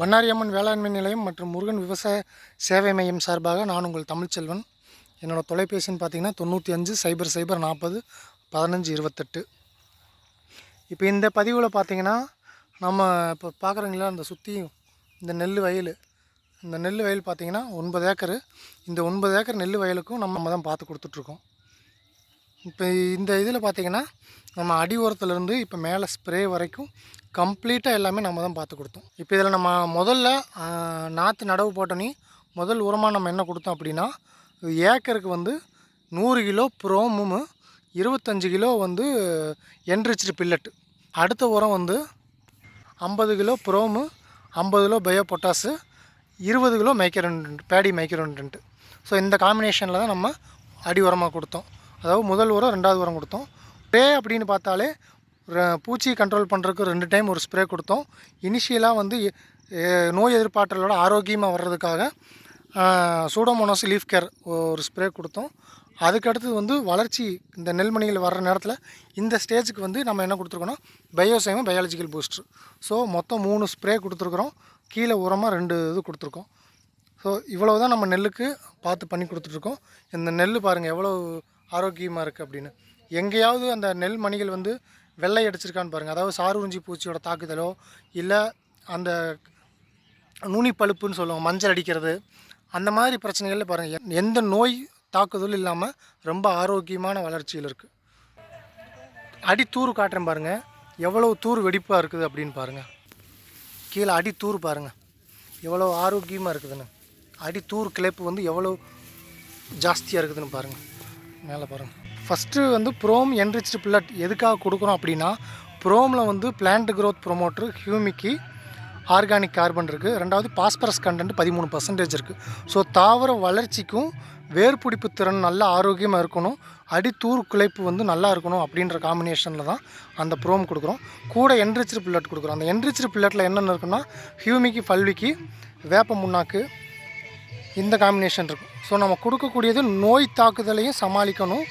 பன்னாரியம்மன் வேளாண்மை நிலையம் மற்றும் முருகன் விவசாய சேவை மையம் சார்பாக நான் உங்கள் தமிழ்ச்செல்வன். என்னோடய தொலைபேசின்னு பார்த்தீங்கன்னா தொண்ணூற்றி அஞ்சு சைபர் சைபர் நாற்பது பதினஞ்சு இருபத்தெட்டு. இப்போ இந்த பதிவில் பார்த்தீங்கன்னா நம்ம இப்போ பார்க்குறீங்களா அந்த சுற்றி இந்த நெல் வயல். இந்த நெல் வயல் பார்த்தீங்கன்னா ஒன்பது ஏக்கரு. இந்த ஒன்பது ஏக்கர் நெல் வயலுக்கும் நம்ம தான் பார்த்து கொடுத்துட்ருக்கோம். இப்போ இந்த இதில் பார்த்தீங்கன்னா நம்ம அடி உரத்துலேருந்து இப்போ மேலே ஸ்ப்ரே வரைக்கும் கம்ப்ளீட்டாக எல்லாமே நம்ம தான் பார்த்து கொடுத்தோம். இப்போ இதில் நம்ம முதல்ல நாற்று நடவு போட்டோன்னே முதல் உரமாக நம்ம என்ன கொடுத்தோம் அப்படின்னா ஏக்கருக்கு வந்து நூறு கிலோ ப்ரோமும் இருபத்தஞ்சு கிலோ வந்து என்ரிச்சு பில்லட்டு அடுத்த உரம் வந்து ஐம்பது கிலோ ப்ரோமு ஐம்பது கிலோ பயோ பொட்டாஸு இருபது kilo micronut paddy micronut so இந்த காம்பினேஷனில் தான் நம்ம அடி உரமாக கொடுத்தோம். அதாவது முதல் உரம் ரெண்டாவது உரம் கொடுத்தோம். ஸ்ப்ரே அப்படின்னு பார்த்தாலே பூச்சி கண்ட்ரோல் பண்ணுறதுக்கு ரெண்டு டைம் ஒரு ஸ்ப்ரே கொடுத்தோம். இனிஷியலாக வந்து எ- நோய் எதிர்ப்பாற்றலோட ஆரோக்கியமாக வர்றதுக்காக சூடோமோனோஸ் லீஃப் கேர் ஒரு ஸ்ப்ரே கொடுத்தோம். அதுக்கடுத்து வந்து வளர்ச்சி இந்த நெல்மணிகள் வர்ற நேரத்தில் இந்த ஸ்டேஜுக்கு வந்து நம்ம என்ன கொடுத்துருக்கோன்னா பயோசைமம் பயாலஜிக்கல் பூஸ்டர் ஸோ மொத்தம் மூணு ஸ்ப்ரே கொடுத்துருக்குறோம். கீழே உரமாக ரெண்டு இது கொடுத்துருக்கோம். ஸோ இவ்வளோ தான் நம்ம நெல்லுக்கு பார்த்து பண்ணி கொடுத்துட்ருக்கோம் இந்த நெல் பாருங்கள் எவ்வளோ ஆரோக்கியமாக இருக்குது அப்படின்னு. எங்கேயாவது அந்த நெல் மணிகள் வந்து வெள்ளை அடிச்சிருக்கான்னு பாருங்கள் அதாவது சாரூஞ்சி பூச்சியோட தாக்குதலோ இல்லை அந்த நுனி பழுப்புன்னு சொல்லுவாங்க மஞ்சள் அடிக்கிறது அந்த மாதிரி பிரச்சனைகளில் பாருங்கள் எந்த நோய் தாக்குதலும் இல்லாமல் ரொம்ப ஆரோக்கியமான வளர்ச்சியில் இருக்குது அடி தூர் காட்டுறேன் பாருங்கள் எவ்வளோ தூர் வெடிப்பாக இருக்குது அப்படின்னு பாருங்கள் கீழே அடி தூர் பாருங்கள் எவ்வளோ ஆரோக்கியமாக இருக்குதுன்னு. அடி தூர் கிளைப்பு வந்து எவ்வளோ ஜாஸ்தியாக இருக்குதுன்னு பாருங்கள் மேலே பாருங்கள் ஃபஸ்ட்டு வந்து ப்ரோம் என்ரிச்டு பில்லட் எதுக்காக கொடுக்குறோம் அப்படின்னா ப்ரோமில் வந்து பிளான்ட் க்ரோத் ப்ரொமோட்ரு ஹியூமிக்கி ஆர்கானிக் கார்பன் இருக்குது ரெண்டாவது பாஸ்பரஸ் கண்டென்ட் பதிமூணு பர்சன்டேஜ் இருக்குது ஸோ தாவர வளர்ச்சிக்கும் வேர்பிடிப்பு திறன் நல்ல ஆரோக்கியமாக இருக்கணும். அடி தூர் குலைப்பு வந்து நல்லா இருக்கணும் அப்படின்ற காம்பினேஷனில் தான் அந்த ப்ரோம் கொடுக்குறோம். கூட என்ரிச்டு பில்லட் கொடுக்குறோம். அந்த என்ரிச்டு பில்லட்டில் என்னென்ன இருக்குன்னா ஹியூமிக்கி பல்விக்கு வேப்ப முன்னாக்கு இந்த காம்பினேஷன் இருக்கும். ஸோ நம்ம கொடுக்கக்கூடியது நோய் தாக்குதலையும் சமாளிக்கணும்.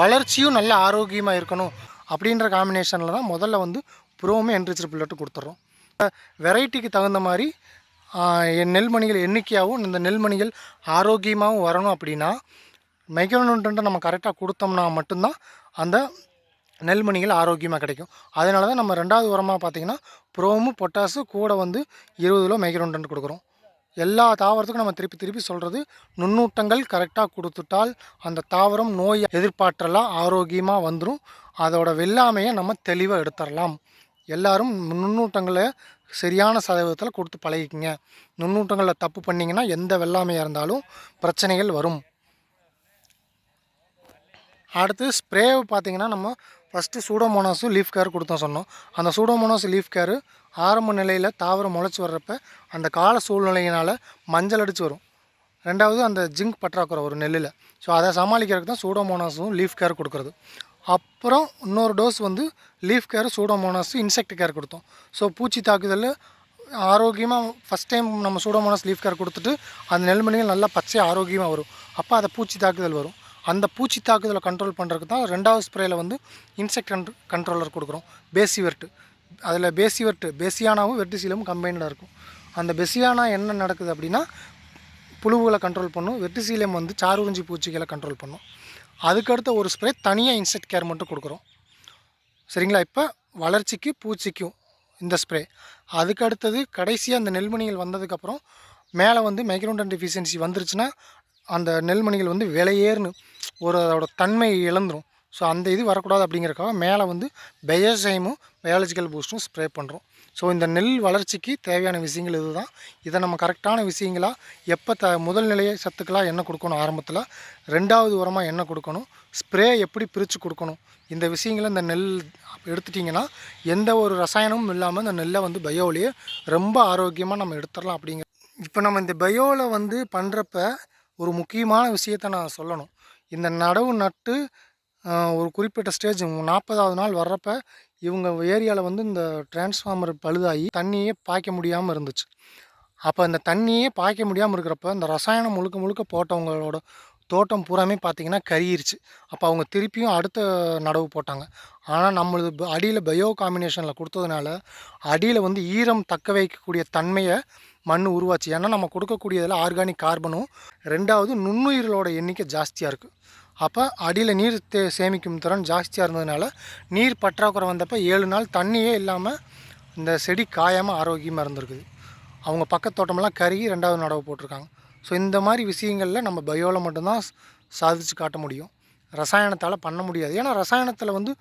வளர்ச்சியும் நல்ல ஆரோக்கியமாக இருக்கணும். அப்படின்ற காம்பினேஷனில் தான் முதல்ல வந்து ப்ரோமே என்ரிச்சர் பில்லட்டு கொடுத்துட்றோம் வெரைட்டிக்கு தகுந்த மாதிரி என் நெல்மணிகள் எண்ணிக்கையாகவும் இந்த நெல்மணிகள் ஆரோக்கியமாகவும் வரணும் அப்படின்னா மைக்ரோநியூட்ரண்ட்டை நம்ம கரெக்டாக கொடுத்தோம்னா மட்டும்தான் அந்த நெல்மணிகள் ஆரோக்கியமாக கிடைக்கும். அதனால தான் நம்ம ரெண்டாவது உரமாக பார்த்தீங்கன்னா ப்ரோமு பொட்டாசு கூட வந்து இருபது கிலோ மைக்ரோன்டன்ட் கொடுக்குறோம். எல்லா தாவரத்துக்கும் நம்ம திருப்பி திருப்பி சொல்கிறது நுண்ணூட்டங்கள் கரெக்டாக கொடுத்துட்டால் அந்த தாவரம் நோய் எதிர்ப்பாற்றலாம் ஆரோக்கியமாக வந்துடும் அதோட வெள்ளாமையை நம்ம தெளிவாக எடுத்துடலாம் எல்லாரும் நுண்ணூட்டங்களை சரியான சதவீதத்தில் கொடுத்து பழகிக்கிங்க. நுண்ணூட்டங்களில் தப்பு பண்ணிங்கன்னா எந்த வெள்ளாமையாக இருந்தாலும் பிரச்சனைகள் வரும். அடுத்து ஸ்ப்ரே பார்த்தீங்கன்னா நம்ம ஃபஸ்ட்டு சூடோமோனாஸும் லீஃப் கேர் கொடுத்தோம் சொன்னோம். அந்த சூடோமோனாஸ் லீஃப் கேரு ஆரம்ப நிலையில் தாவரம் முளைச்சி வர்றப்ப அந்த கால சூழ்நிலையினால் மஞ்சள் அடித்து வரும். ரெண்டாவது அந்த ஜிங்க் பற்றாக்குறை ஒரு நெல்லில். ஸோ அதை சமாளிக்கிறதுக்கு தான் சூடோமோனாஸும் லீஃப் கேர் கொடுக்குறது. அப்புறம் இன்னொரு டோஸ் வந்து leaf care pseudomonas insect care கொடுத்தோம். ஸோ பூச்சி தாக்குதல் ஆரோக்கியமாக ஃபஸ்ட் டைம் நம்ம சூடோமோனாஸ் லீஃப் கேர் கொடுத்துட்டு அந்த நெல்மணிகள் நல்லா பச்சை ஆரோக்கியமாக வரும். அப்போ அதை பூச்சி தாக்குதல் வரும். அந்த பூச்சி தாக்குதலை கண்ட்ரோல் பண்ணுறதுக்கு தான் ரெண்டாவது ஸ்ப்ரேயில் வந்து இன்செக்ட் கண்ட்ரோலர் கொடுக்குறோம். பேசிவெர்ட்டு அதில் பேசிவெர்ட்டு பெசியானாவும் வெர்டிசீலமும் கம்பைன்டாக இருக்கும். அந்த பெசியானா என்ன நடக்குது அப்படின்னா புழுவுகளை கண்ட்ரோல் பண்ணும் வெர்டிசீலியம் வந்து சாருஞ்சி பூச்சிகளை கண்ட்ரோல் பண்ணும். அதுக்கடுத்த ஒரு ஸ்ப்ரே தனியாக இன்செக்ட் கேர் மட்டும் கொடுக்குறோம். சரிங்களா? இப்போ வளர்ச்சிக்கு பூச்சிக்கும் இந்த ஸ்ப்ரே அதுக்கு அடுத்தது கடைசியாக அந்த நெல்மணிகள் வந்ததுக்கப்புறம் மேலே வந்து மைக்ரோண்டன் டெஃபிஷியன்சி வந்துருச்சுன்னா அந்த நெல்மணிகள் வந்து விலையேறுன்னு ஒரு அதோட தன்மை இழந்துரும். ஸோ அந்த இது வரக்கூடாது அப்படிங்கிறக்காக மேலே வந்து பயோசைமும் பயாலஜிக்கல் பூஸ்ட்டும் ஸ்ப்ரே பண்ணுறோம். ஸோ இந்த நெல் வளர்ச்சிக்கு தேவையான விஷயங்கள் இதுதான். இதை நம்ம கரெக்டான விஷயங்களா எப்போ த முதல் நிலைய சத்துக்களாக என்ன கொடுக்கணும் ஆரம்பத்தில் ரெண்டாவது உரமாக என்ன கொடுக்கணும் ஸ்ப்ரே எப்படி பிரித்து கொடுக்கணும் இந்த விஷயங்களை இந்த நெல் எடுத்துட்டிங்கன்னா எந்த ஒரு ரசாயனமும் இல்லாமல் இந்த நெல்லை வந்து பயோலையே ரொம்ப ஆரோக்கியமாக நம்ம எடுத்துடலாம் அப்படிங்கிற இப்போ நம்ம இந்த பயோவில் வந்து பண்ணுறப்ப ஒரு முக்கியமான விஷயத்தை நான் சொல்லணும். இந்த நடவு நட்டு ஒரு குறிப்பிட்ட ஸ்டேஜ் நாற்பதாவது நாள் வர்றப்ப இவங்க ஏரியாவில் வந்து இந்த டிரான்ஸ்ஃபார்மர் பழுதாகி தண்ணியே பாய்க்க முடியாமல் இருந்துச்சு. அப்போ அந்த தண்ணியே பாய்க்க முடியாமல் இருக்கிறப்ப இந்த ரசாயனம் முழுக்க முழுக்க போட்டவங்களோட தோட்டம் பூராமே பார்த்தீங்கன்னா கரியிருச்சு அப்போ அவங்க திருப்பியும் அடுத்த நடவு போட்டாங்க. ஆனால் நம்மளது அடியில் பயோ காம்பினேஷனில் கொடுத்ததுனால அடியில் வந்து ஈரம் தக்க வைக்கக்கூடிய தன்மையை மண் உருவாச்சு. ஏன்னா நம்ம கொடுக்கக்கூடியதில் ஆர்கானிக் கார்பனும் ரெண்டாவது நுண்ணுயிர்களோட எண்ணிக்கை ஜாஸ்தியாக இருக்குது அப்போ அடியில் நீர் தே சேமிக்கும் திறன் ஜாஸ்தியாக இருந்ததுனால நீர் பற்றாக்குறை வந்தப்போ ஏழு நாள் தண்ணியே இல்லாமல் இந்த செடி காயாமல் ஆரோக்கியமாக இருந்திருக்குது. அவங்க பக்கத்து தோட்டமெல்லாம் கருகி ரெண்டாவது நடவு போட்டிருக்காங்க. ஸோ இந்த மாதிரி விஷயங்களில் நம்ம பயோவில் மட்டும்தான் சாதிச்சு காட்ட முடியும். ரசாயனத்தால் பண்ண முடியாது. ஏன்னா ரசாயனத்தில் வந்து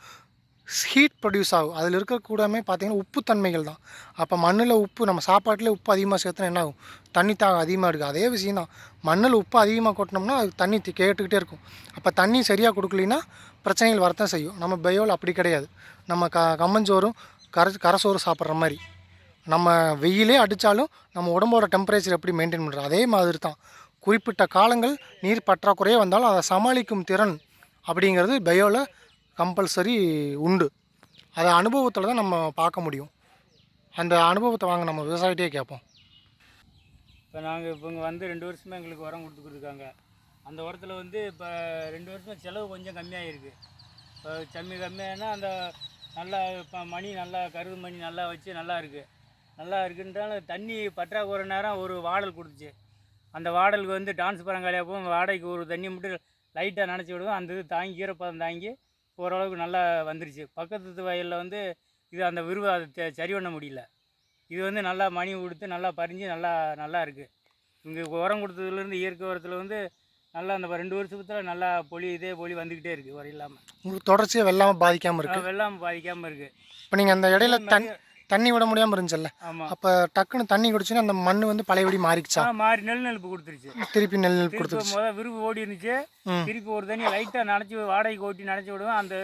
ஹீட் ப்ரொடியூஸ் ஆகும். அதில் இருக்கக்கூடமே பார்த்தீங்கன்னா உப்புத்தன்மைகள் தான். அப்போ மண்ணில் உப்பு நம்ம சாப்பாட்டில் உப்பு அதிகமாக சேர்த்துனா என்ன ஆகும்? தண்ணி தாக அதிகமாக இருக்குது அதே விஷயம் தான். மண்ணில் உப்பு அதிகமாக கொட்டினோம்னா அது தண்ணி கேட்டுக்கிட்டே இருக்கும். அப்போ தண்ணி சரியாக கொடுக்கலின்னா பிரச்சனைகள் வரத்தான் செய்யும். நம்ம பயோவில் அப்படி கிடையாது. நம்ம க கம்மஞ்சோறும் கர கரசோறு சாப்பிட்ற மாதிரி. நம்ம வெயிலே அடித்தாலும் நம்ம உடம்போட டெம்பரேச்சர் எப்படி மெயின்டைன் பண்ணுறோம் அதே மாதிரி தான். குறிப்பிட்ட காலங்கள் நீர் பற்றாக்குறையே வந்தாலும் அதை சமாளிக்கும் திறன் அப்படிங்கிறது பயோவில் கம்பல்சரி உண்டு. அதை அனுபவத்தில் தான் நம்ம பார்க்க முடியும். அந்த அனுபவத்தை வாங்க நம்ம விவசாயிட்டே கேட்போம். இப்போ நாங்கள் இப்போ இங்கே வந்து ரெண்டு வருஷமாக எங்களுக்கு உரம் கொடுத்துக்கிருக்காங்க அந்த உரத்தில் வந்து இப்போ ரெண்டு வருஷமாக செலவு கொஞ்சம் கம்மியாக இருக்குது இப்போ செம்மி கம்மியானா அந்த நல்லா இப்போ மணி நல்லா கருது மணி நல்லா வச்சு நல்லா இருக்குது நல்லா இருக்குன்றாலும் தண்ணி பற்றாக்குறை நேரம் ஒரு வாடல் கொடுத்துச்சு. அந்த வாடலுக்கு வந்து டான்ஸ் பரங்காலியாக போகும். வாடகைக்கு ஒரு தண்ணி மட்டும் லைட்டாக நினச்சி விடுவோம். அந்த இது தாங்கி ஈரப்பதம் தாங்கி ஓரளவுக்கு நல்லா வந்துருச்சு. பக்கத்து வயலில் வந்து இது அந்த விருவை அதை சரி பண்ண முடியல. இது வந்து நல்லா மணி கொடுத்து நல்லா பறிஞ்சு நல்லா நல்லா இருக்குது இங்கே உரம் கொடுத்ததுலேருந்து இயற்கை உரத்தில் வந்து நல்லா அந்த ரெண்டு வருஷத்துல நல்லா பொலி இதே பொலி வந்துக்கிட்டே இருக்குது உரம் இல்லாமல் உங்களுக்கு தொடர்ச்சியாக வெள்ளாமல் பாதிக்காமல் இருக்குது வெள்ளாமல் பாதிக்காமல் இருக்குது இப்போ நீங்கள் அந்த இடையில தண் தண்ணி விட முடியாமல் இருந்துச்சுல்ல? ஆமாம் அப்போ டக்குன்னு தண்ணி குடிச்சுன்னா அந்த மண் வந்து பழையபடி மாறிக்குச்சா? ஆ மாறி நெல் நெருப்பு கொடுத்துருச்சு. திருப்பி நெல் திருப்பி கொடுத்துருச்சு. முதல் விரும்பு ஓடி இருந்துச்சு. திருப்பி ஒரு தண்ணி லைட்டாக நினச்சி வாடகைக்கு ஓட்டி நினச்சி விடுவோம் அந்த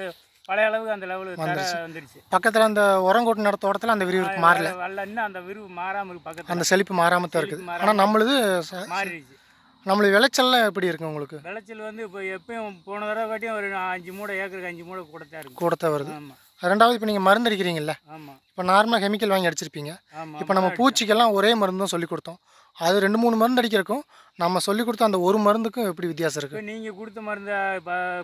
பழைய அளவுக்கு அந்த லெவலுக்கு தர வந்துருச்சு. பக்கத்தில் அந்த உரங்கோட்டு நடத்த தோட்டத்தில் அந்த விரிவுக்கு மாறல. வரல இன்னும் அந்த விரும்பு மாறாமல் இருக்கு பக்கத்தில். அந்த செழிப்பு மாறாமல் தான் இருக்குது. ஆனால் நம்மளுது மாறிடுச்சு. நம்மளுக்கு விளைச்சல்லாம் எப்படி இருக்கு உங்களுக்கு? விளைச்சல் வந்து இப்போ எப்பயும் போன தடவை காட்டியும் ஒரு அஞ்சு மூடை ஏக்கருக்கு அஞ்சு மூடை கூட தான் இருக்கும் கூட தான் வருது. ஆமாம் ரெண்டாவது இப்போ நீங்கள் மருந்து அடிக்கிறீங்கல்ல ஆமாம் இப்போ நார்மலாக கெமிக்கல் வாங்கி அடிச்சிருப்பீங்க. ஆமாம் இப்போ நம்ம பூச்சிக்கெல்லாம் ஒரே மருந்து தான் சொல்லி கொடுத்தோம். அது ரெண்டு மூணு மருந்து அடிக்கிறக்கும் நம்ம சொல்லி கொடுத்த அந்த ஒரு மருந்துக்கும் எப்படி வித்தியாசம் இப்போ இருக்குது நீங்கள் கொடுத்த மருந்து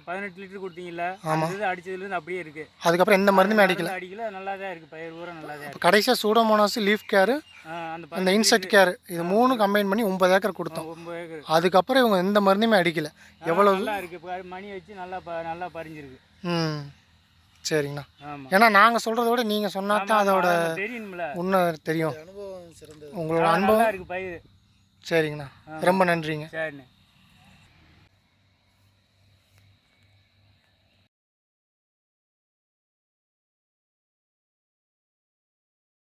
பதினெட்டு லிட்டர் கொடுத்தீங்கல்ல ஆமா. அந்த இது அடிச்சதுலேருந்து அப்படியே இருக்கு. அதுக்கப்புறம் எந்த மருந்துமே அடிக்கல. அடிக்கல நல்லா தான் இருக்குது பயிர் ஊரம் நல்லா தான் இருக்கு கடைசியாக சூடோமோனாஸ் லீஃப் கேரு அந்த இன்செக்ட் கேர் இது மூணு கம்பைன் பண்ணி ஒன்பது ஏக்கர் கொடுத்தோம். அதுக்கப்புறம் இவங்க எந்த மருந்துமே அடிக்கல. எவ்வளோ இருக்கு மணி வச்சு நல்லா நல்லா பறிஞ்சிருக்கு. ம். சரிங்கண்ணா. ஏன்னா நாங்கள் சொல்கிறத விட நீங்கள் சொன்னா தான் அதோட உண்மை தெரியும். உங்களோட அனுபவம்? நல்லா இருக்கு பயிர். சரிங்கண்ணா. ரொம்ப நன்றிங்க. சரிண்ணே.